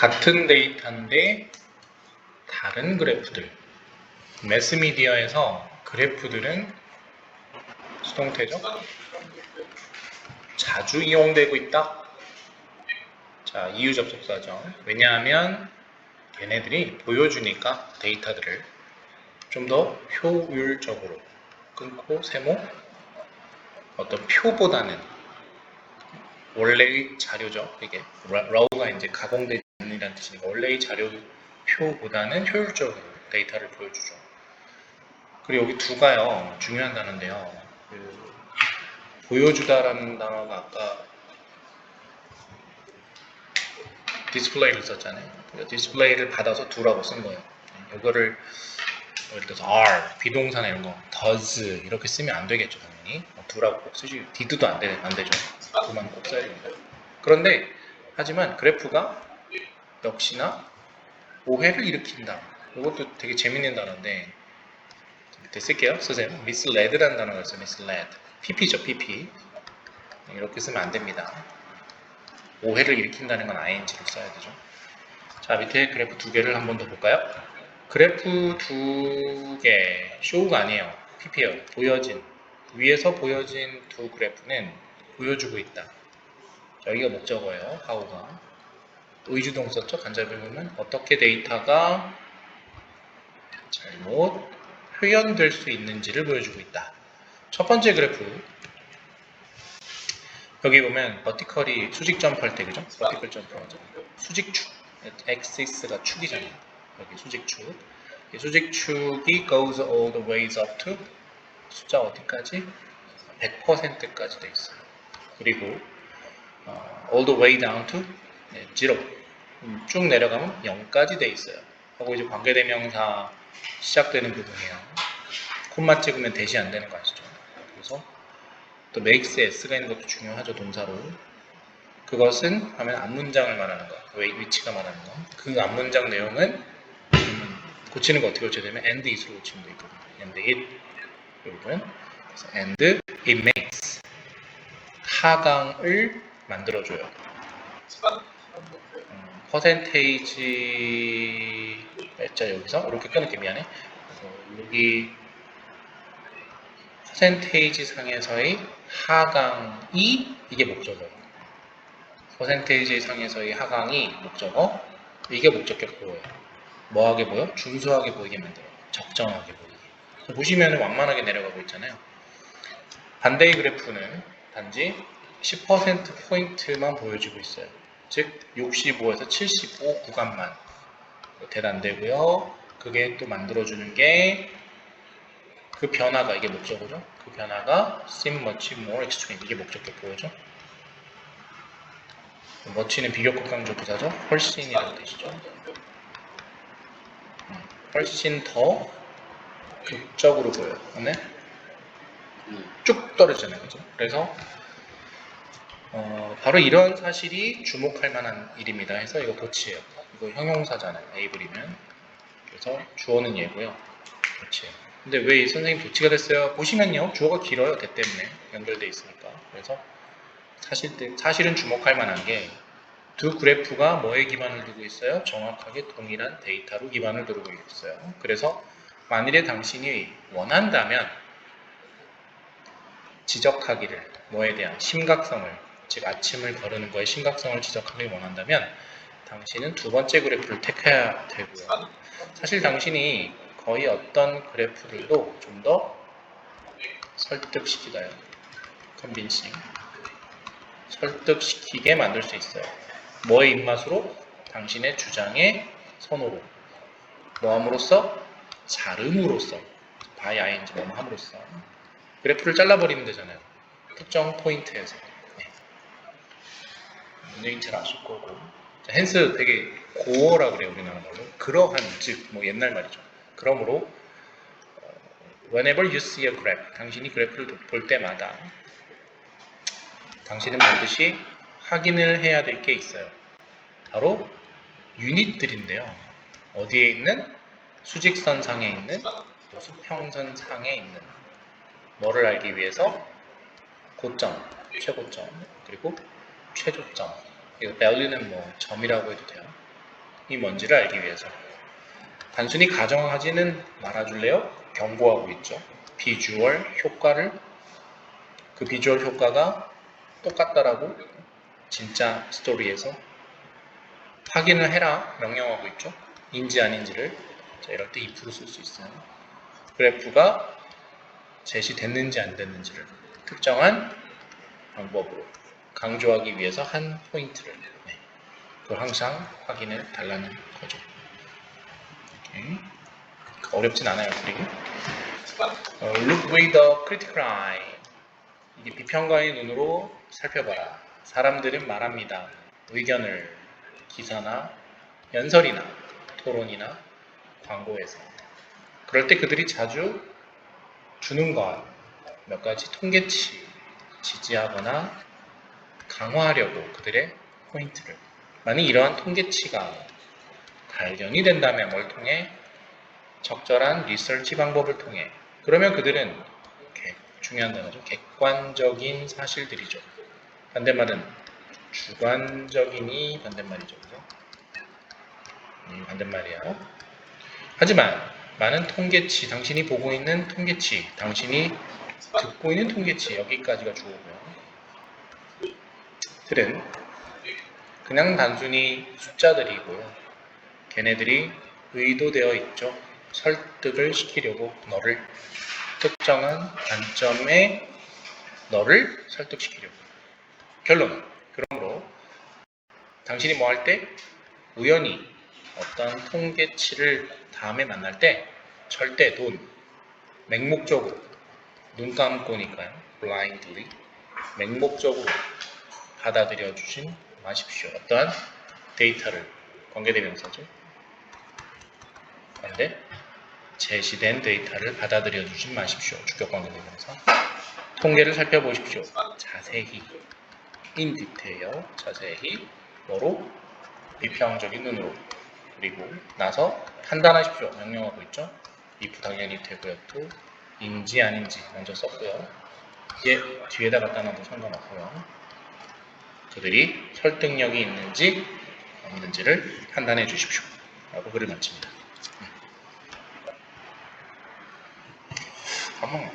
같은 데이터인데 다른 그래프들. 매스미디어에서 그래프들은 수동태죠. 자주 이용되고 있다. 자, 이유 접속사죠. 왜냐하면 얘네들이 보여주니까 데이터들을 좀 더 효율적으로 끊고 세모 어떤 표보다는 원래의 자료죠. 이게 라우가 이제 가공되 지 않는다는 뜻이니까 원래의 자료 표보다는 효율적으로 데이터를 보여주죠. 그리고 여기 두가요 중요한 단어인데요. 그 보여주다라는 단어가 아까 디스플레이를 썼잖아요. 그 디스플레이를 받아서 두라고 쓴 거예요. 이거를 예를 들어서 R, 비동사나 이런 거 does 이렇게 쓰면 안 되겠죠 당연히 어, 두라고 꼭 쓰지 did도 안, 되, 안 되죠 두만 꼭 써야 됩니다 그런데 하지만 그래프가 역시나 오해를 일으킨다 이것도 되게 재밌는 단어인데 쓸게요 쓰세요 mislead라는 단어가 있어요 misled pp죠 pp 이렇게 쓰면 안 됩니다 오해를 일으킨다는 건 ing를 써야 되죠 자 밑에 그래프 두 개를 한 번 더 볼까요 그래프 두 개, 쇼가 아니에요. PP예요. 보여진. 위에서 보여진 두 그래프는 보여주고 있다. 여기가 목적어예요. 하우가. 의주동 썼죠? 간접을 보면 어떻게 데이터가 잘못 표현될 수 있는지를 보여주고 있다. 첫 번째 그래프. 여기 보면 버티컬이 수직 점프할 때 그죠? 버티컬 점프하죠. 수직축. 엑시스가 축이잖아요. 여기 수직축. 이 수직축이 goes all the ways up to 숫자 어디까지? 100%까지 돼 있어요. 그리고 어, all the way down to 네, 0. 음, 쭉 내려가면 0까지 돼 있어요. 하고 이제 관계대명사 시작되는 부분이에요. 콤마 찍으면 대시 안 되는 거 아시죠? 그래서 또 makes s가 있는 것도 중요하죠 동사로. 그것은 하면 앞문장을 말하는 거, 위치가 말하는 거. 그 앞문장 내용은 고치는 거 어떻게 고쳐야 되면 and it으로 고치면 되거든요. and it 여러분 그래서 and it makes 하강을 만들어줘요. 음, 퍼센테이지 자 여기서 이렇게 끊을게 미안해. 여기 퍼센테이지 상에서의 하강이 이게 목적어예요. 퍼센테이지 상에서의 하강이 목적어, 이게 목적격 보호예요. 뭐하게 보여? 준수하게 보이게 만들어. 적정하게 보이게. 보시면 완만하게 내려가고 있잖아요. 반대의 그래프는 단지 10% 포인트만 보여주고 있어요. 즉 65에서 75 구간만 대단되고요. 그게 또 만들어주는 게 그 변화가 이게 목적어죠. 그 변화가 seem much more extreme 이게 목적격 보여죠. much는 비교급 강조 부사죠. 훨씬이라는 뜻이죠. 훨씬 더 극적으로 보여요. 네? 쭉 떨어지잖아요. 그죠? 그래서 어, 바로 이런 사실이 주목할 만한 일입니다. 해서 이거 도치예요. 이거 형용사잖아요. 에이블이면. 그래서 주어는 얘고요. 도치예요. 근데 왜 이 선생님 도치가 됐어요? 보시면요. 주어가 길어요. 대 때문에 연결돼 있으니까. 그래서 사실, 사실은 주목할 만한 게 두 그래프가 뭐에 기반을 두고 있어요? 정확하게 동일한 데이터로 기반을 두고 있어요. 그래서 만일에 당신이 원한다면 지적하기를 뭐에 대한 심각성을 즉 아침을 거르는 거에 심각성을 지적하길 원한다면 당신은 두 번째 그래프를 택해야 되고요. 사실 당신이 거의 어떤 그래프들도 좀 더 설득시키다요. 컨빈싱. 설득시키게 만들 수 있어요. 뭐의 입맛으로? 당신의 주장의 선호로. 뭐 함으로써? 자름으로써. 바이 아인지 뭐 함으로써. 그래프를 잘라버리면 되잖아요. 특정 포인트에서. 네. 문제인체를 아실 거고. 자, 헨스 되게 고어라 그래요, 우리나라 말로. 그러한, 즉, 뭐 옛날 말이죠. 그러므로, 어, whenever you see a graph, 당신이 그래프를 볼 때마다 당신은 반드시 확인을 해야 될 게 있어요. 바로 유닛들인데요. 어디에 있는? 수직선 상에 있는, 수평선 상에 있는. 뭐를 알기 위해서? 고점, 최고점, 그리고 최저점. 이거 value는 뭐 점이라고 해도 돼요. 뭔지를 알기 위해서. 단순히 가정하지는 말아줄래요? 경고하고 있죠. 비주얼 효과를 그 비주얼 효과가 똑같다라고 진짜 스토리에서 확인을 해라 명령하고 있죠. 인지 아닌지를 자, 이럴 때 if로 쓸 수 있어요. 그래프가 제시됐는지 안 됐는지를 특정한 방법으로 강조하기 위해서 한 포인트를 네. 그걸 항상 확인해 달라는 거죠. 오케이. 어렵진 않아요, 그리고 어, look with a critical eye 이게 비평가의 눈으로 살펴봐라. 사람들은 말합니다. 의견을 기사나 연설이나 토론이나 광고에서 그럴 때 그들이 자주 주는 것 몇 가지 통계치 지지하거나 강화하려고 그들의 포인트를. 만약 이러한 통계치가 발견이 된다면 뭘 통해 적절한 리서치 방법을 통해. 그러면 그들은 객- 중요한 단어죠. 객관적인 사실들이죠. 반대말은 주관적인이 반대말이죠? 음, 반대말이야. 하지만 많은 통계치 당신이 보고 있는 통계치 당신이 듣고 있는 통계치 여기까지가 주어고요 들은 그냥 단순히 숫자들이고요 걔네들이 의도되어 있죠. 설득을 시키려고 너를 특정한 관점에 너를 설득시키려고. 결론. 그러므로 당신이 뭐 할 때 우연히 어떤 통계치를 다음에 만날 때 절대 돈 맹목적으로 눈 감고니까요. blindly 맹목적으로 받아들여 주진 마십시오. 어떠한 데이터를 관계대명사죠. 그런데 제시된 데이터를 받아들여 주지 마십시오. 주격 관계대명사. 통계를 살펴보십시오. 자세히. in detail. 자세히. 뭐로? 비평적인 눈으로. 그리고 나서 판단하십시오. 명령하고 있죠. if 당연히 되고요. 또 인지 아닌지 먼저 썼고요. 이게 뒤에다 갖다 놔도 상관없고요. 그들이 설득력이 있는지 없는지를 판단해 주십시오. 라고 글을 마칩니다. 한번